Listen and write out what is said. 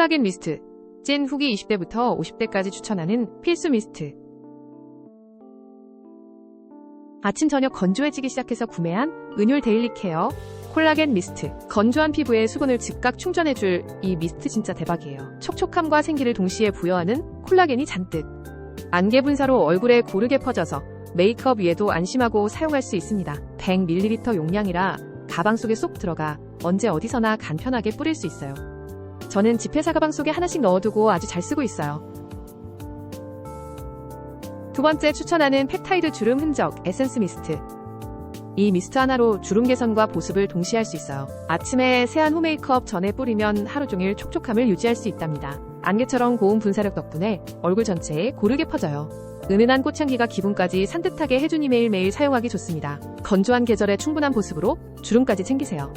콜라겐 미스트. 찐 후기 20대부터 50대까지 추천하는 필수 미스트. 아침 저녁 건조해지기 시작해서 구매한 은율 데일리 케어 콜라겐 미스트. 건조한 피부에 수분을 즉각 충전해줄 이 미스트 진짜 대박이에요. 촉촉함과 생기를 동시에 부여하는 콜라겐이 잔뜩. 안개 분사로 얼굴에 고르게 퍼져서 메이크업 위에도 안심하고 사용할 수 있습니다. 100ml 용량이라 가방 속에 쏙 들어가 언제 어디서나 간편하게 뿌릴 수 있어요. 저는 지폐사 가방 속에 하나씩 넣어두고 아주 잘 쓰고 있어요. 두 번째 추천하는 펩타이드 주름 흔적 에센스 미스트. 이 미스트 하나로 주름 개선과 보습을 동시에 할 수 있어요. 아침에 세안 후 메이크업 전에 뿌리면 하루 종일 촉촉함을 유지할 수 있답니다. 안개처럼 고운 분사력 덕분에 얼굴 전체에 고르게 퍼져요. 은은한 꽃향기가 기분까지 산뜻하게 해주니 매일매일 사용하기 좋습니다. 건조한 계절에 충분한 보습으로 주름까지 챙기세요.